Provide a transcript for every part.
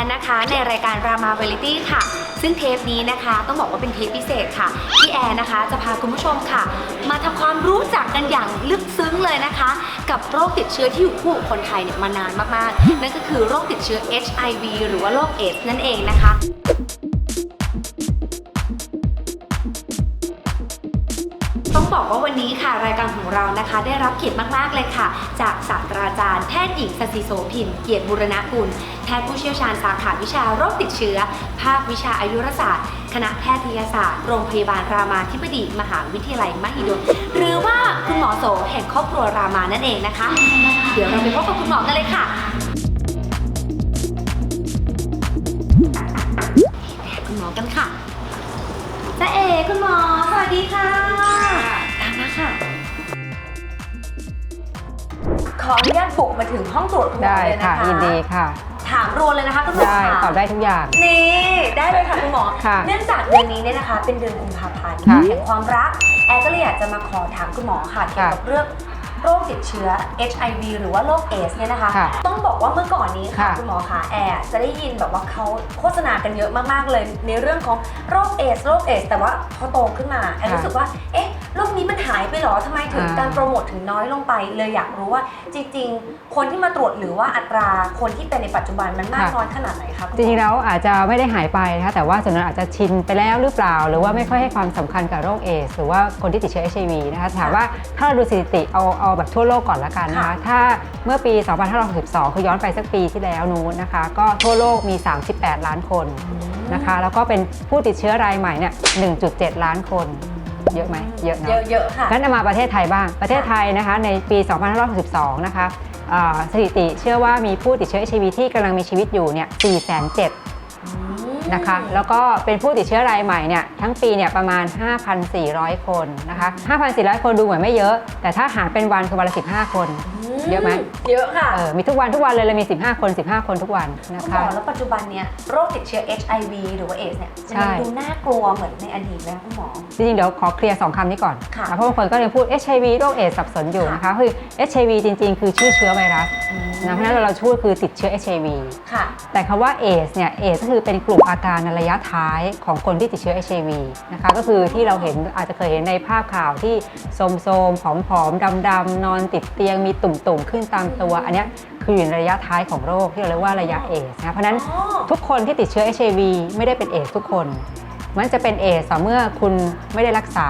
นนี้อยู่กับแอนนะคะ ในรายการรามาเวลิตี้ค่ะ ซึ่งเทปนี้นะคะต้องบอกว่าเป็นเทปพิเศษค่ะที่แอนนะคะจะพาคุณผู้ชมค่ะ มาทำความรู้จักกันอย่างลึกซึ้งเลยนะคะ กับโรคติดเชื้อที่อยู่คู่กับคนไทยเนี่ยมานานมากๆ นั่นก็คือโรคติดเชื้อ HIV หรือว่าโรคเอดส์นั่นเองนะคะ บอกว่าวันนี้ค่ะรายการของเรานะคะ ได้รับเกียรติมากๆเลยค่ะ จากศาสตราจารย์แพทย์หญิงสศิโสพินเกียรติบุรณกุลแพทย์ผู้เชี่ยวชาญสาขาวิชาโรคติดเชื้อ ภาควิชาอายุรศาสตร์ คณะแพทยศาสตร์ โรงพยาบาลรามาธิบดีมหาวิทยาลัยมหิดลหรือว่าคุณหมอโสแห่งครอบครัวรามานั่นเองนะคะ เดี๋ยวเราไปพบกับคุณหมอกันเลยค่ะคุณหมอกันค่ะจ้าเอคุณหมอสวัสดีค่ะ ขออนุญาตบุกมาถึงห้องตรวจคุณหมอได้เลยนะค่ะคะยินดีค่ะ ถามรัวเลยนะคะคุณหมอได้ค่ะตอบได้ทุกอย่าง นี่ได้เลยค่ะคุณหมอ ค่ะเนื่องจากเดือนนี้เนี่ยนะคะ เป็นเดือนกุมภาพันธ์ค่ะแห่งความรัก แอร์ก็เลยอยากจะมาขอถามคุณหมอค่ะเกี่ยวกับเรื่องโรคติดเชื้อ HIV หรือว่าโรคเอสเนี่ยนะคะ ค่ะต้องบอกว่าเมื่อก่อนนี้ค่ะค่ะ คุณหมอค่ะแอร์จะได้ยินแบบว่าเขาโฆษณากันเยอะมากๆเลยในเรื่องของโรคเอสโรคเอสแต่ว่าพอโตขึ้นมาแอร์รู้สึกว่าเอ๊ะโรคนี้มันหายไปเหรอทำไมถึงอ่าการโปรโมทถึงน้อยลงไปเลยอยากรู้ว่าจริง ๆ คนที่มาตรวจหรือว่าอัตราคนที่เป็นในปัจจุบันมันมากน้อยขนาดไหนคะคุณหมอจริงๆแล้วอาจจะไม่ได้หายไปนะคะแต่ว่าส่วนนั้นอาจจะชินไปแล้วหรือเปล่า หรือว่าไม่ค่อยให้ความสำคัญกับโรคเอสหรือว่าคนที่ติดเชื้อ HIV นะคะถามว่าถ้าเราดูสถิติเอาเอาแบบทั่วโลกก่อนละกันนะคะค่ะถ้าเมื่อปี 2562 คือย้อนไปสักปีที่แล้วนู้นนะคะ ก็ทั่วโลกมี 38 ล้านคนนะคะ แล้วก็เป็นผู้ติดเชื้อรายใหม่เนี่ย 1.7 ล้านคน เยอะไหมเยอะเนอะเยอะๆค่ะ งั้นเอามาประเทศไทยบ้าง ประเทศไทยนะคะในปี 2562 นะคะอ่าสถิติเชื่อว่ามีผู้ติดเชื้อ HIV ที่กำลังมีชีวิตอยู่เนี่ย407,000นะคะ แล้วก็เป็นผู้ติดเชื้อรายใหม่เนี่ยทั้งปีเนี่ยประมาณ 5,400 คนนะคะ 5,400 คนดูเหมือนไม่เยอะ แต่ถ้าหารเป็นวันคือวันละ 15 คน เยอะไหมเยอะค่ะเออมีทุกวันทุกวันเลยเลยมี 15 คน 15 คนทุกวันนะคุณหมคะ อแล้วปัจจุบันเนี่ยโรคติดเชื้อ HIV หรือว่าเอสเนี่ยมันใช่ยังดูน่ากลัวเหมือนในอดีตไหมคะคุณหมอ จริงๆ เดี๋ยวขอเคลียร์สองคำนี้ก่อนค่ะเพราะบางคนก็ยังพูด HIV โรคเอดส์สับสนอยู่นะคะ คือ HIV จริงๆ คือชื่อเชื้อไวรัสนะเพราะฉะนั้นเราพูดคือติดเชื้อ HIV ค่ะ แต่คำว่าเอสเนี่ยเอสก็คือเป็นกลุ่มอาการในระยะท้ายของคนที่ติดเชื้อ HIV นะคะก็คือที่เราเห็นอาจจะเคยเห็นในภาพข่าวที่โทรมๆผอมๆดำๆนอนติดเตียงมีตุ่มๆขึ้นตามตัว อันเนี้ยคืออยู่ในระยะท้ายของโรคที่เราเรียกว่าระยะเอสนะเพราะฉะนั้นอ๋อทุกคนที่ติดเชื้อ HIV ไม่ได้เป็นเอสทุกคน มันจะเป็นเอสต่อเมื่อคุณไม่ได้รักษา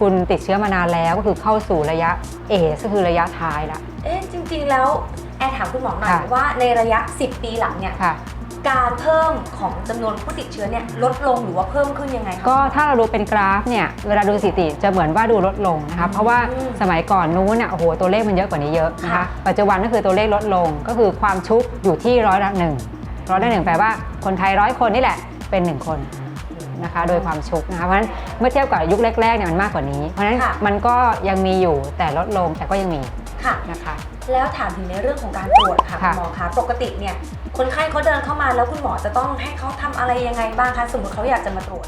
คุณติดเชื้อมานานแล้วก็คือเข้าสู่ระยะเอสก็คือระยะท้ายละเอ๊ะจริง ๆ แล้ว แอนถามคุณหมอหน่อยค่ะ ว่าในระยะ 10 ปีหลังเนี่ยค่ะ การเพิ่มของจำนวนผู้ติดเชื้อเนี่ยลดลงหรือว่าเพิ่มขึ้นยังไงคะ ก็ถ้าเราดูเป็นกราฟเนี่ยเวลาดูสถิติจะเหมือนว่าดูลดลงนะคะเพราะว่าอืมสมัยก่อนนู้นน่ะโอ้โหตัวเลขมันเยอะกว่านี้เยอะนะคะค่ะ ปัจจุบันก็คือตัวเลขลดลงก็คือความชุกอยู่ที่ร้อยละหนึ่งร้อยละหนึ่งแปลว่าคนไทยร้อยคนนี่แหละเป็นหนึ่งคนนะคะโดยความชุกนะคะเพราะฉะนั้นเมื่อเทียบกับยุคแรกๆเนี่ยมันมากกว่านี้ เพราะฉะนั้นค่ะ มันก็ยังมีอยู่แต่ลดลงแต่ก็ยังมีค่ะ นะคะ แล้วถามถึงในเรื่องของการตรวจค่ะคุค่ะ ณหมอคะปกติเนี่ยคนไข้เขาเดินเข้ามาแล้วคุณหมอจะต้องให้เขาทำอะไรยังไงบ้างคะสมมติเขาอยากจะมาตรวจ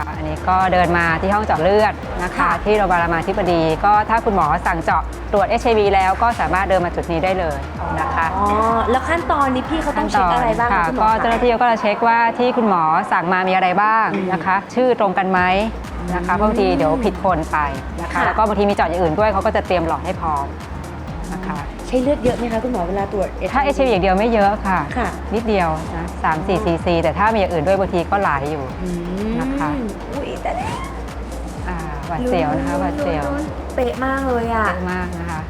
อ่าอันนี้ก็เดินมาที่ห้องเจาะเลือดนะคะค่ะที่โรงพยาบาลรามาธิบดี ก็ถ้าคุณหมอสั่งเจาะตรวจ HIV แล้วก็สามารถเดินมาจุดนี้ได้เลยนะคะอ๋อแล้วขั้นตอนนี้พี่เขาต้องเช็คอะไรบ้างค่ะคะคุณหมก็อเจ้าหน้าที่ก็จะเช็คว่าที่คุณหมอสั่งมามีอะไรบ้างนะคะ ชื่อตรงกันไหมนะคะเพราะบางทีเดี๋ยวผิดคนไปนะคะค่ะแล้วก็บางทีมีเจาะอย่างอื่นด้วยเขาก็จะเตรียมหลอดให้พร้อมนะคะใช้เลือดเยอะไหมคะคุณหมอเวลาตรวจถ้า HIV อย่างเดียวไม่เยอะค่ะค่ะ นิดเดียวนะสามสี่ซีซีแต่ถ้ามีอย่างอื่นด้วยบางทีก็หลายอยู่นะคะ อุ้ยแต่อ่าหวัดเสียวนะคะหวัดเสียวลุ้นๆเป๊ะมากเลยอะ เยอะมากนะคะ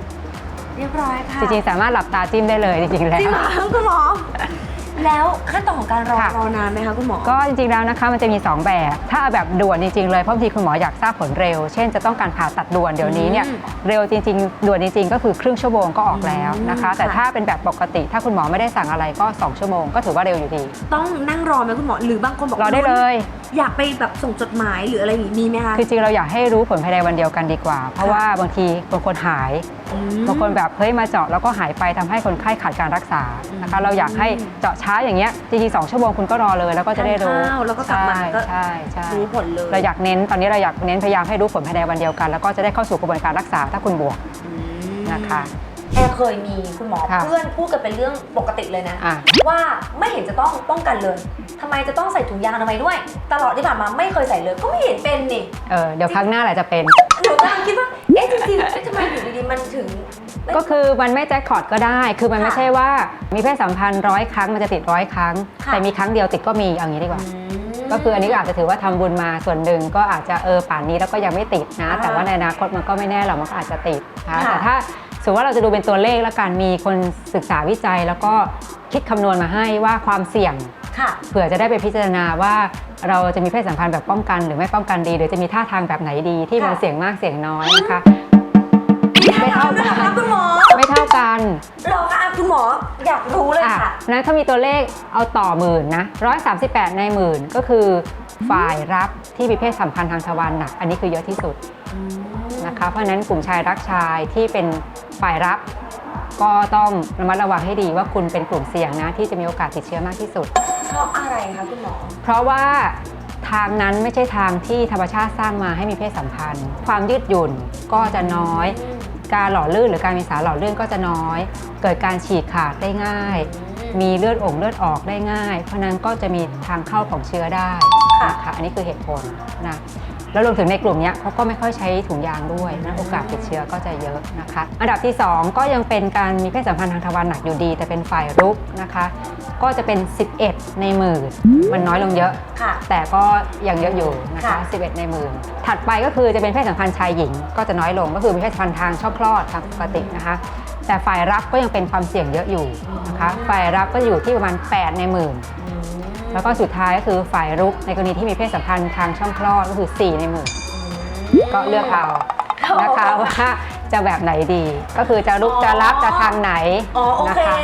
เรียบร้อยค่ะจริงๆ สามารถหลับตาจิ้มได้เลยจริงๆ แล้จริงวเหรอคุณหมอ แล้วขั้นตอนของการรอค่ะ รอนานไหมคะคุณหมอ ก็จริงๆแล้วนะคะมันจะมี 2 แบบ ถ้าเอาแบบด่วนจริงๆเลยเพราะบางทีคุณหมออยากทราบผลเร็ว เช่นจะต้องการผ่าตัดด่วนเดี๋ยวนี้เนี่ยอืมเร็วจริงๆ ด่วนจริงๆ ก็คือครึ่งชั่วโมงก็ออกแล้วนะคะ อืมแต่ค่ะ ถ้าเป็นแบบปกติ ถ้าคุณหมอไม่ได้สั่งอะไรก็ 2 ชั่วโมงก็ถือว่าเร็วอยู่ดีต้องนั่งรอไหมคุณหมอ หรือบางคนบอกรอได้เลย อยากไปแบบส่งจดหมายหรืออะไรอย่างนี้มีไหมคะ คือจริงๆเราอยากให้รู้ผลภายในวันเดียวกันดีกว่า เพราะค่ะว่าบางทีบางคนหายอืม บางคนแบบเฮ้ยมาเจาะแล้วก็หายไปทำให้คนไข้ขาดการรักษานะคะเราอยากให้เจาะช้าอย่างเงี้ยจริงๆสองชั่วโมงคุณก็รอเลยแล้วก็จะได้รู้ทานข้าวแล้วก็กลับมาก็ใช่ใช่รู้ผลเลยเราอยากเน้นตอนนี้เราอยากเน้นพยายามให้รู้ผลภายในวันเดียวกัน แล้วก็จะได้เข้าสู่กระบวนการรักษาถ้าคุณบวกอืมนะคะคแอร์เคยมีคุณหมอค่ะเพื่อนพูดกันเป็นเรื่องปกติเลยนะอะว่าไม่เห็นจะต้องป้องกันเลยทำไมจะต้องใส่ถุงยางอนามัยด้วย ตลอดที่ผ่านมาไม่เคยใส่เลยก็ไม่เห็นเป็นนี่เออเดี๋ยวครั้งหน้าแหละจะเป็นหนูกำลังคิดว่าเอ๊ะ จริงๆเอ๊ะทำไมอยู่ดีๆมันถึงไม่ก็คือมันไม่แจ็คพอตก็ได้ คือมันไม่ค่ะใช่ว่ามีเพศสัมพันธ์ร้อยครั้งมันจะติดร้อยครั้งค่ะแต่มีครั้งเดียวติดก็มีเอางี้ดีกว่าอืมก็คืออันนี้ก็อาจจะถือว่าทำบุญมาส่วนหนึ่งก็อาจจะเออป่านนี้แล้วก็ยังไม่ติดนะอ่าแต่ว่าในอนาคตมันก็ไม่แน่หรอกมันก็อาจจะติดนะค่ะแต่ถ้าสมมติว่าเราจะดูเป็นตัวเลขแล้วกันมีคนศึกษาวิจัยแล้วก็คิดคำนวณมาให้ว่าความเสี่ยง ค่ะเผื่อจะได้ไปพิจารณาว่าเราจะมีเพศสัมพันธ์แบบป้องกัน หรือไม่ป้องกันดี หรือจะมีท่าทางแบบไหนดีที่มันค่ะเสี่ยงมากเสี่ยงน้อยนะคะ ไม่เท่ากันนะคะคุณหมอไม่เท่ากันเหรอคะอะคุณหมออยากรู้เลยอะค่ะ นั้นเขามีตัวเลขเอาต่อหมื่นนะ138 ในหมื่นก็คือฝ่ายรับที่มีเพศสัมพันธ์ทางทวารหนัก อันนี้คือเยอะที่สุดนะคะ เพราะฉะนั้นกลุ่มชายรักชายที่เป็นฝ่ายรับก็ต้องระมัดระวังให้ดีว่าคุณเป็นกลุ่มเสี่ยงนะที่จะมีโอกาสติดเชื้อมากที่สุด เพราะอะไรคะคุณหมอ เพราะว่าทางนั้นไม่ใช่ทางที่ธรรมชาติสร้างมาให้มีเพศสัมพันธ์ ความยืดหยุ่นก็จะน้อย การหล่อลื่นหรือการมีสารหล่อลื่นก็จะน้อย เกิดการฉีกขาดได้ง่าย มีเลือดออกเลือดออกได้ง่าย เพราะฉะนั้นก็จะมีทางเข้าของเชื้อได้ค่ะนะคะอันนี้คือเหตุผลนะ แล้วรวมถึงในกลุ่มเนี้ยเขาก็ไม่ค่อยใช้ถุงยางด้วยนะโอกาสติดเชื้อก็จะเยอะนะคะ อันดับที่ 2 ก็ยังเป็นการมีเพศสัมพันธ์ทางทวารหนักอยู่ดี แต่เป็นฝ่ายรุกนะคะ ก็จะเป็น 11 ในหมื่นมันน้อยลงเยอะค่ะแต่ก็ยังเยอะอยู่นะคะค่ะ11 ในหมื่นถัดไปก็คือจะเป็นเพศสัมพันธ์ชายหญิง ก็จะน้อยลงก็คือมีเพศสัมพันธ์ทางช่องคลอดทางปกตินะคะแต่ฝ่ายรับก็ยังเป็นความเสี่ยงเยอะอยู่นะคะ ฝ่ายรับก็อยู่ที่ประมาณ 8 ในหมื่น แล้วก็สุดท้ายก็คือฝ่ายรุกในกรณีที่มีเพศสัมพันธ์ทางช่องคลอดก็คือ 4 ในหมื่นก็เลือกเอานะคะว่าจะแบบไหนดี ก็คือจะรุกจะรับจะทางไหนอ๋อโอนะเคคะ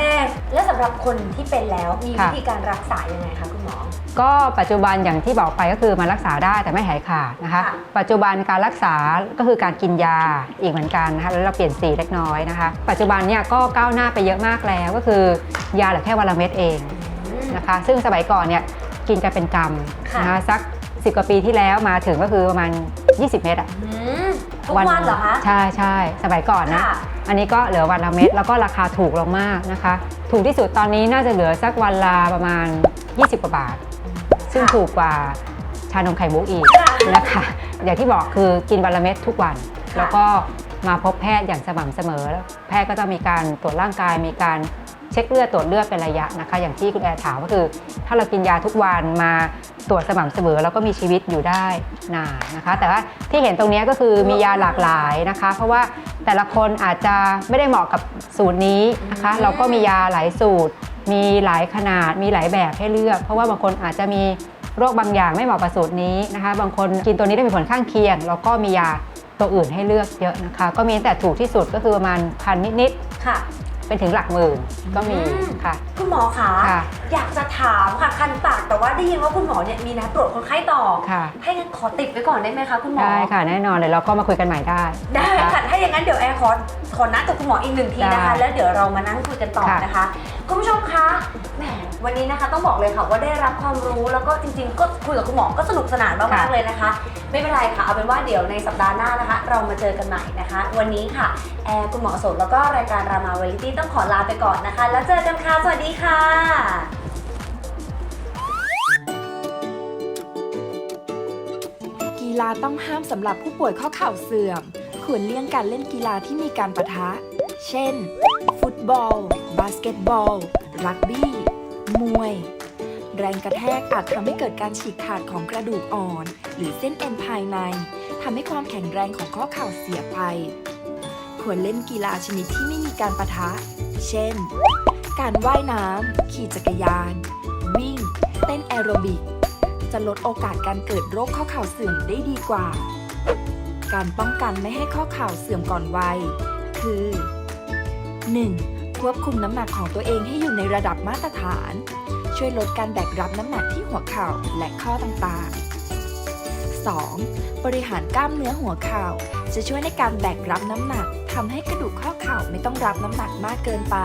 แล้วสำหรับคนที่เป็นแล้วมีวิค่ะธีการรักษายังไงคะคุณหมอ ก็ปัจจุบันอย่างที่บอกไปก็คือมันรักษาได้แต่ไม่หายขาดนะคะค่ะปัจจุบันการรักษาก็คือการกินยาอีกเหมือนกันนะคะแล้วเราเปลี่ยนสีเล็กน้อยนะคะ ปัจจุบันเนี่ยก็ก้าวหน้าไปเยอะมากแล้วก็คือยาเหลือแค่วันละเม็ดเอง นะคะ ซึ่งสมัยก่อนเนี่ยกินกันเป็นกรรมค่ะ นะคะสัก 10 กว่าปีที่แล้วมาถึงก็คือประมาณ 20 เม็ดอะอืมทุกวันเหรอคะ ใช่ใช่สมัยก่อนนะ ค่ะ อันนี้ก็เหลือวันละเม็ดแล้วก็ราคาถูกลงมากนะคะ ถูกที่สุดตอนนี้น่าจะเหลือสักวันละประมาณ 20 กว่าบาท ซึ่งค่ะถูกกว่าชานมไข่มุกอีกค่ะ นะคะ อย่างที่บอกคือกินวันละเม็ดทุกวันค่ะแล้วก็มาพบแพทย์อย่างสม่ำเสมอแล้วแพทย์ก็จะมีการตรวจร่างกายมีการเช็คเลือดตรวจเลือดเป็นระยะนะคะ อย่างที่คุณแอร์ถามก็คือ ถ้าเรากินยาทุกวันมาตรวจสม่ำเสมอเราก็มีชีวิตอยู่ได้นานนะคะ แต่ว่าที่เห็นตรงนี้ก็คือมียาหลากหลายนะคะ เพราะว่าแต่ละคนอาจจะไม่ได้เหมาะกับสูตรนี้นะคะ เราก็มียาหลายสูตร มีหลายขนาด มีหลายแบบให้เลือก เพราะว่าบางคนอาจจะมีโรคบางอย่างไม่เหมาะกับสูตรนี้นะคะ บางคนกินตัวนี้ได้มีผลข้างเคียง แล้วก็มียาตัวอื่นให้เลือกเยอะนะคะ ก็มีแต่ถูกที่สุดก็คือประมาณพันนิดค่ะๆ เป็นถึงหลักหมื่นก็มีอืมค่ะ คุณหมอคะค่ะ อยากจะถามค่ะคันปากแต่ว่าได้ยินว่าคุณหมอเนี่ยมีนัดตรวจคนไข้ต่อค่ะ ให้งั้นขอติดไว้ก่อนได้ไหมคะคุณหมอ ได้ค่ะแน่นอนเลยเราก็มาคุยกันใหม่ได้ได้น ค่ะถ้าอย่างนั้นเดี๋ยวแอร์ขอขอนัดกับคุณหมออีกหนึ่งทีนะคะ ได้แล้วเดี๋ยวเรามานั่งคุยกันต่อค่ะ นะคะ คุณผู้ชมคะแหมวันนี้นะคะต้องบอกเลยค่ะว่าได้รับความรู้แล้วก็จริง ๆ ก็คุยกับคุณหมอก็สนุกสนานมากๆเลยนะคะ ไม่เป็นไรค่ะเอาเป็นว่าเดี๋ยวในสัปดาห์หน้านะคะ เรามาเจอกันใหม่นะคะ วันนี้ค่ะแอร์คุณหมอสดแล้วก็รายการรามาเวลิตี้ต้องขอลาไปก่อนนะคะ แล้วเจอกันค่ะสวัสดีค่ะกีฬาต้องห้ามสำหรับผู้ป่วยข้อเข่าเสื่อม ควรเลี่ยงการเล่นกีฬาที่มีการประทะ เช่น ฟุตบอล บาสเกตบอล รักบี้ มวย แรงกระแทกอาจทำให้เกิดการฉีกขาดของกระดูกอ่อน หรือเส้นเอ็นภายในทำให้ความแข็งแรงของข้อเข่าเสียไป ควรเล่นกีฬาชนิดที่ไม่มีการประทะ เช่น การว่ายน้ำขี่จักรยาน วิ่ง เต้นแอโรบิก จะลดโอกาสการเกิดโรคข้อเข่าเสื่อมได้ดีกว่า การป้องกันไม่ให้ข้อเข่าเสื่อมก่อนวัย คือ 1. ควบคุมน้ำหนักของตัวเองให้อยู่ในระดับมาตรฐาน ช่วยลดการแบกรับน้ำหนักที่หัวเข่าและข้อต่างๆ 2. บริหารกล้ามเนื้อหัวเข่า จะช่วยในการแบกรับน้ำหนักทำให้กระดูกข้อเข่าไม่ต้องรับน้ำหนักมากเกินไป